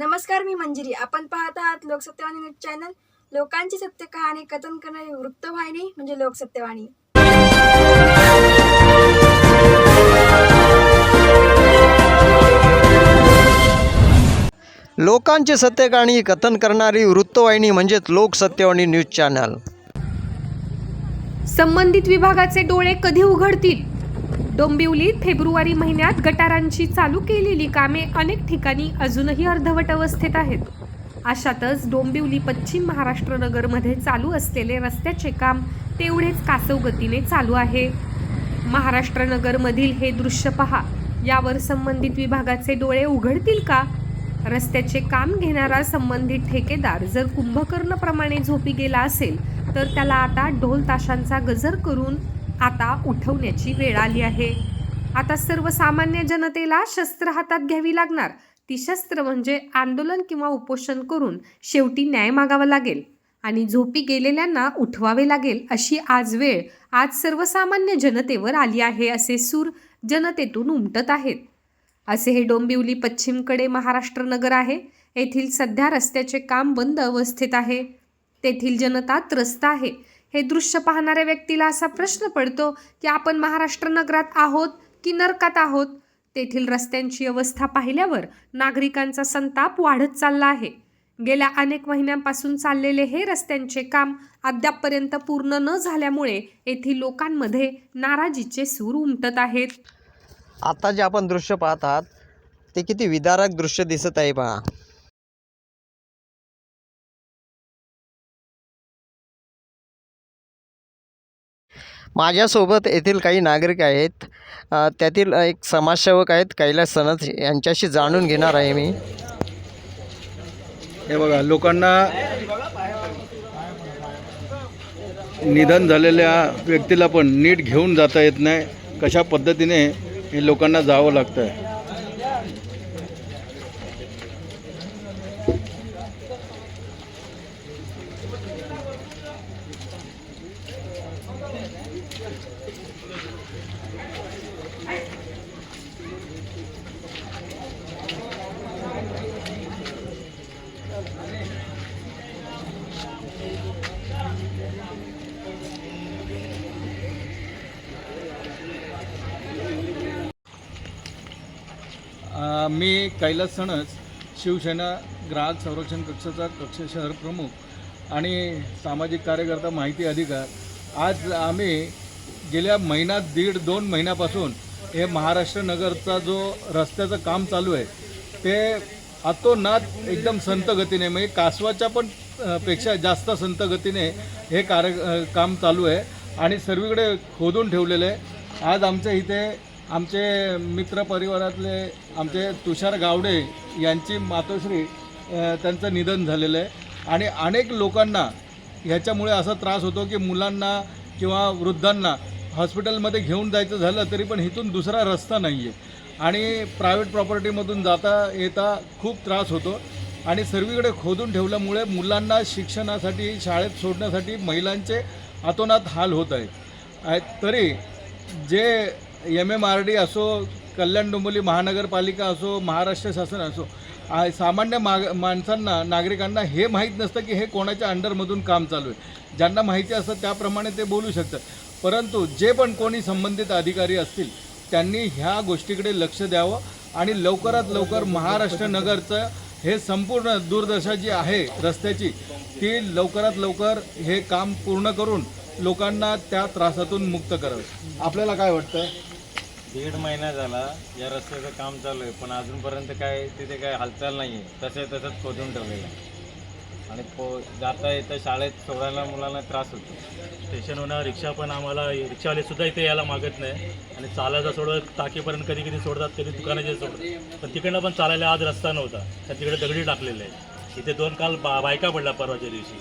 नमस्कार मी मंजिरी. आपण पाहत आहात लोकसत्यवाणी न्यूज चॅनल. लोकांची सत्य कहाणी कथन करणारी वृत्तवाहिनी म्हणजे लोकसत्यवाणी. लोकांचे सत्यकाणी कथन करणारी वृत्तवाहिनी म्हणजेच लोकसत्यवाणी न्यूज चॅनल. संबंधित विभागाचे डोळे कधी उघडतील? डोंबिवलीत फेब्रुवारी महिन्यात गटारांची चालू केलेली कामे अनेक ठिकाणी अजूनही अर्धवट अवस्थेत आहेत. अशातच डोंबिवली पश्चिम महाराष्ट्र नगरमध्ये चालू असलेले रस्त्याचे काम तेवढेच कासव गतीने चालू आहे. महाराष्ट्र नगरमधील हे दृश्य पहा. यावर संबंधित विभागाचे डोळे उघडतील का? रस्त्याचे काम घेणारा संबंधित ठेकेदार जर कुंभकर्णप्रमाणे झोपी गेला असेल तर त्याला आता ढोल ताशांचा गजर करून आता उठवण्याची वेळ आली आहे. आता सर्वसामान्य जनतेला शस्त्र हातात घ्यावी लागणार. ती शस्त्र म्हणजे आंदोलन किंवा उपोषण करून शेवटी न्याय मागावा लागेल आणि झोपी गेलेल्यांना उठवावे लागेल अशी आज वेळ आज सर्वसामान्य जनतेवर आली आहे असे सूर जनतेतून उमटत आहेत. असे हे डोंबिवली पश्चिमकडे महाराष्ट्र नगर आहे. येथील सध्या रस्त्याचे काम बंद अवस्थेत आहे. तेथील जनता त्रस्त आहे. हे दृश्य पाहणाऱ्या व्यक्तीला असा प्रश्न पडतो की आपण महाराष्ट्र नगरात आहोत की नरकात आहोत? तेथील रस्त्यांची अवस्था पाहिल्यावर नागरिकांचा संताप वाढत चालला आहे. गेल्या अनेक महिन्यांपासून चाललेले हे रस्त्यांचे काम अद्यापपर्यंत पूर्ण न झाल्यामुळे येथील लोकांमध्ये नाराजीचे सूर उमटत आहेत. आता जे आपण दृश्य पाहत आहात ते किती विदारक दृश्य दिसत आहे पहा. माझ्यासोबत येथील काही नागरिक आहेत. त्यातील एक समाजसेवक आहेत कैलास सनद यांच्याशी जाणून घेणार आहे मी. हे बघा लोकांना निधन झालेल्या व्यक्तीला पण नीट घेऊन जाता येत नाही. कशा पद्धतीने हे लोकांना जावं लागतं आहे मी कैलास सणस शिवसेना ग्राहक संरक्षण कक्षाचा कक्ष शहर प्रमुख आणि सामाजिक कार्यकर्ता माहिती अधिकार. आज आम्ही गेल्या महिन्यात दीड दोन महिन्यापासून हे महाराष्ट्र नगरचा जो रस्त्याचं काम चालू आहे ते आतोनात एकदम संत गतीने म्हणजे कासवाच्या पण पेक्षा जास्त संत गतीने हे कार्य काम चालू आहे आणि सर्वीकडे खोदून ठेवलेलं आहे. आज आमच्या इथे आमचे मित्र परिवारातले आमचे तुषार गावडे यांची मातोश्री त्यांचं निधन झालेलं आहे. आणि अनेक लोकांना ह्याच्यामुळे असा त्रास होतो की मुलांना किंवा वृद्धांना हॉस्पिटलमध्ये घेऊन जायचं झालं तरी पण इथून दुसरा रस्ता नाही आहे आणि प्रायव्हेट प्रॉपर्टीमधून जाता येता खूप त्रास होतो. आणि सर्वीकडे खोदून ठेवल्यामुळे मुलांना शिक्षणासाठी शाळेत सोडण्यासाठी महिलांचे अतोनात हाल होत आहेत. तरी जे एम एम आर डी असो कल्याण डोंबिवली महानगरपालिका असो महाराष्ट्र शासन असो सामान्य माग माणसांना नागरिकांना हे माहीत नसतं की हे कोणाच्या अंडरमधून काम चालू आहे. ज्यांना माहिती असतं त्याप्रमाणे ते बोलू शकतात. परंतु जे पण कोणी संबंधित अधिकारी असतील त्यांनी ह्या गोष्टीकडे लक्ष द्यावं आणि लवकरात लवकर महाराष्ट्र नगरचं हे संपूर्ण दुर्दशा जी आहे रस्त्याची ती लवकरात लवकर हे काम पूर्ण करून लोकांना त्या त्रासातून मुक्त करावं. आपल्याला काय वाटतं दीड महिना झाला या रस्त्याचं काम चालू आहे पण अजूनपर्यंत काय तिथे काय हालचाल नाही आहे तसे तसंच खोदून ठेवलेलं आहे. आणि पो जाता येतं शाळेत सोडायला मुलांना त्रास होतो. स्टेशनवरून रिक्षा पण आम्हाला रिक्षावाले सुद्धा इथे यायला मागत नाही. आणि चालायचा सोडत टाकीपर्यंत कधी कधी सोडतात कधी दुकानाचे सोडतात. पण तिकडनं पण चालायला आज रस्ता नव्हता. तर तिकडे दगडी टाकलेले आहे इथे दोन काल बा बायका पडल्या परवाच्या दिवशी.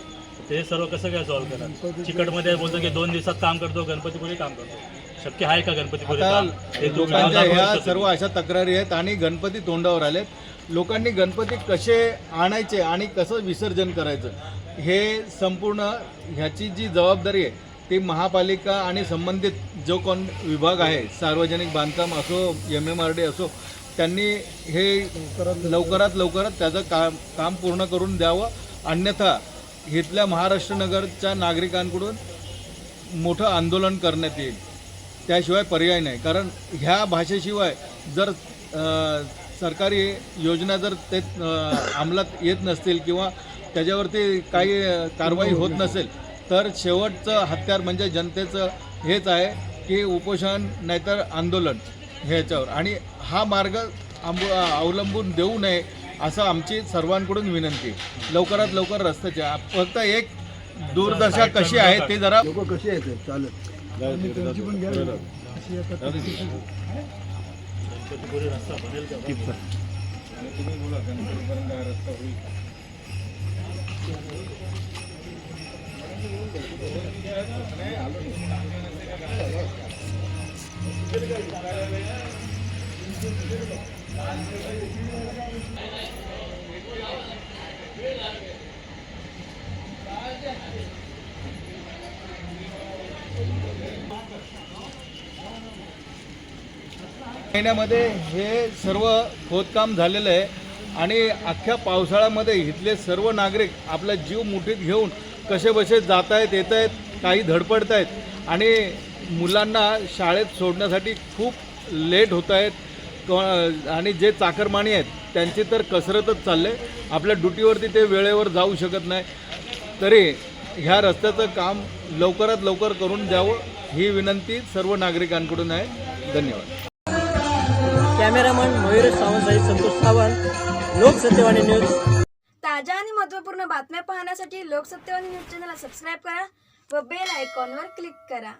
ते सर्व कसं काय सॉल्व्ह करणार? चिकटमध्ये बोलतो की दोन दिवसात काम करतो गणपतीपुढे काम करतो. शक्य आहे का तुम्ही लोकांच्या ह्या सर्व अशा तक्रारी आहेत आणि गणपती तोंडावर आलेत. लोकांनी गणपती कसे आणायचे आणि कसं विसर्जन करायचं हे संपूर्ण ह्याची जी जबाबदारी आहे ती महापालिका आणि संबंधित जो कोण विभाग आहे सार्वजनिक बांधकाम असो एम एम आर डी असो त्यांनी हे लवकरात लवकर त्याचं काम काम पूर्ण करून द्यावं. अन्यथा इथल्या महाराष्ट्र नगरच्या नागरिकांकडून मोठं आंदोलन करण्यात येईल. त्याशिवाय पर्याय नाही. कारण ह्या भाषेशिवाय जर सरकारी योजना जर ते अंमलात येत नसतील किंवा त्याच्यावरती काही कारवाई होत नसेल तर शेवटचं हत्यार म्हणजे जनतेचं हेच आहे की उपोषण नाहीतर आंदोलन ह्याच्यावर. आणि हा मार्ग आंब अवलंबून देऊ नये असं आमची सर्वांकडून विनंती. लवकरात लवकर रस्त्याच्या फक्त एक दुर्दशा कशी आहे ते जरा कशी आहे चालत रस्ता बनेल का महिन्यामध्ये हे सर्व खोदकाम झालेलं आहे. आणि अख्ख्या पावसाळ्यामध्ये इथले सर्व नागरिक आपला जीव मुठीत घेऊन कसे बसे जात आहेत येत आहेत काही धडपडत आहेत आणि मुलांना शाळेत सोडण्यासाठी खूप लेट होत आहेत आणि जे चाकरमानी आहेत त्यांची तर कसरतच चालले आपल्या ड्युटीवरती ते वेळेवर जाऊ शकत नाही. तरी ह्या रस्त्याचं काम लवकरात लवकर करून द्यावं ही विनंती सर्व नागरिकांकडून आहे. धन्यवाद. Cameraman Mayur Sawant Sai Santosh Sawant Lok Satyavani news. ताज्या आणि महत्त्वपूर्ण बातम्या पाहण्यासाठी लोकसत्यवाणी न्यूज चॅनलला सबस्क्राईब करा व बेल आयकॉनवर क्लिक करा.